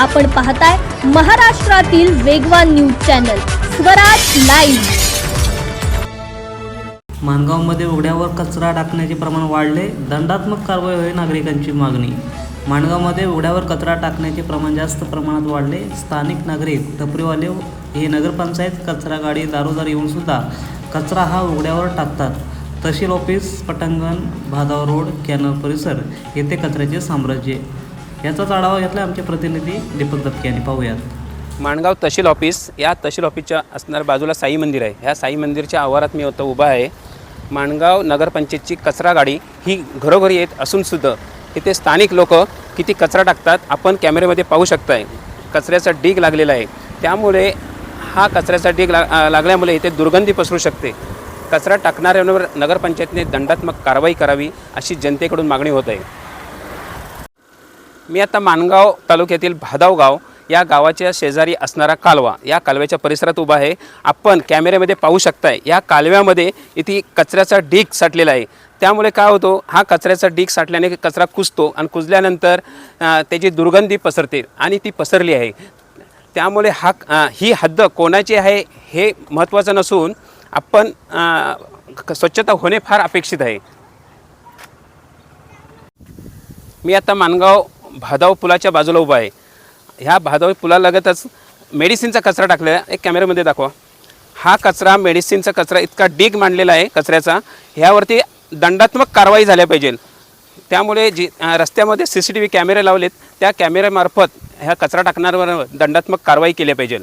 आपण पाहताय महाराष्ट्रातील वेगवान न्यूज चॅनल स्वराज लाईव्ह. माणगावमध्ये उघड्यावर कचरा टाकण्याचे प्रमाण वाढले दंडात्मक कारवाई होईल नागरिकांची मागणी. माणगावमध्ये उघड्यावर कचरा टाकण्याचे प्रमाण जास्त प्रमाणात वाढले स्थानिक नागरिक टपरीवाले हे नगरपंचायत कचरा गाडी दारोदार येऊन सुद्धा कचरा हा उघड्यावर टाकतात. तहसील ऑफिस पटांगण भादाव रोड कॅनल परिसर येथे कचऱ्याचे साम्राज्य. याचाच आढावा घेतला आमचे प्रतिनिधी दीपक दत्के यांनी. पाहूयात. माणगाव तहसील ऑफिस या तहसील ऑफिसच्या असणार बाजूला साई मंदिर आहे. ह्या साई मंदिरच्या आवारात मी होतं उभा आहे. माणगाव नगरपंचायतची कचरा गाडी ही घरोघरी येत असूनसुद्धा इथे स्थानिक लोक किती कचरा टाकतात आपण कॅमेऱ्यामध्ये पाहू शकताय. कचऱ्याचा डीग लागलेला आहे. त्यामुळे हा कचऱ्याचा डीग ला लागल्यामुळे इथे दुर्गंधी पसरू शकते. कचरा टाकणाऱ्यांवर नगरपंचायतीने दंडात्मक कारवाई करावी अशी जनतेकडून मागणी होत आहे. मी आता माणगाव तालुक्यातील भादाव गाव या गावाच्या शेजारी असणारा कालवा या कालव्याच्या परिसरात उभा आहे. आपण कॅमेऱ्यामध्ये पाहू शकताय या कालव्यामध्ये इथे कचऱ्याचा ढीग साठलेला आहे. त्यामुळे काय होतो हा कचऱ्याचा ढीग साठल्याने कचरा कुजतो आणि कुजल्यानंतर त्याची दुर्गंधी पसरते आणि ती पसरली आहे. त्यामुळे हा ही हद्द कोणाची आहे हे महत्त्वाचं नसून आपण स्वच्छता होणे फार अपेक्षित आहे. मी आता माणगाव भादाव पुलाच्या बाजूला उभा आहे. ह्या भादाव पुलालगतच मेडिसिनचा कचरा टाकलेला आहे. एक कॅमेऱ्यामध्ये दाखवा. हा कचरा मेडिसिनचा कचरा इतका डीग मांडलेला आहे कचऱ्याचा. ह्यावरती दंडात्मक कारवाई झाल्या पाहिजे. त्यामुळे जी रस्त्यामध्ये सी सी टी व्ही कॅमेरे लावलेत त्या कॅमेऱ्यामार्फत ह्या कचरा टाकणाऱ्यावर दंडात्मक कारवाई केली पाहिजे.